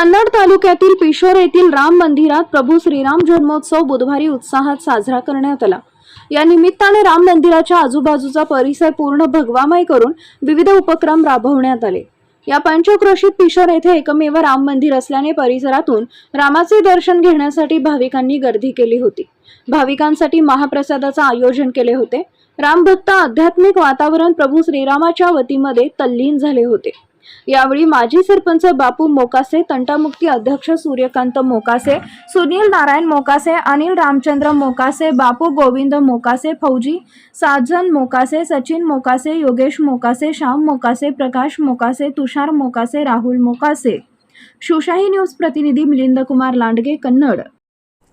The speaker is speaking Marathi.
कन्नड तालुक्यातील पिशोर येथील राम मंदिरात प्रभू श्रीराम जन्मोत्सव बुधवारी उत्साहात साजरा करण्यात आला. या निमित्ताने राम मंदिराच्या आजूबाजूचा परिसर पूर्ण भगवामय करून विविध उपक्रम राबवण्यात आले. या पंचक्रोशीत पिशोर येथे एकमेव राम मंदिर असल्याने परिसरातून रामाचे दर्शन घेण्यासाठी भाविकांनी गर्दी केली होती. भाविकांसाठी महाप्रसादाचं आयोजन केले होते. रामभक्त आध्यात्मिक वातावरण प्रभू श्रीरामाच्या वतीमध्ये तल्लीन झाले होते. यावेळी माजी सरपंच बापू मोकासे तंटामुक्ती अध्यक्ष सूर्यकांत मोकासे सुनील नारायण मोकासे अनिल रामचंद्र मोकासे बापू गोविंद मोकासे फौजी साजन मोकासे सचिन मोकासे योगेश मोकासे श्याम मोकासे प्रकाश मोकासे तुषार मोकासे राहुल मोकासे. शिवशाही न्यूज प्रतिनिधी मिलिंद कुमार लांडगे कन्नड.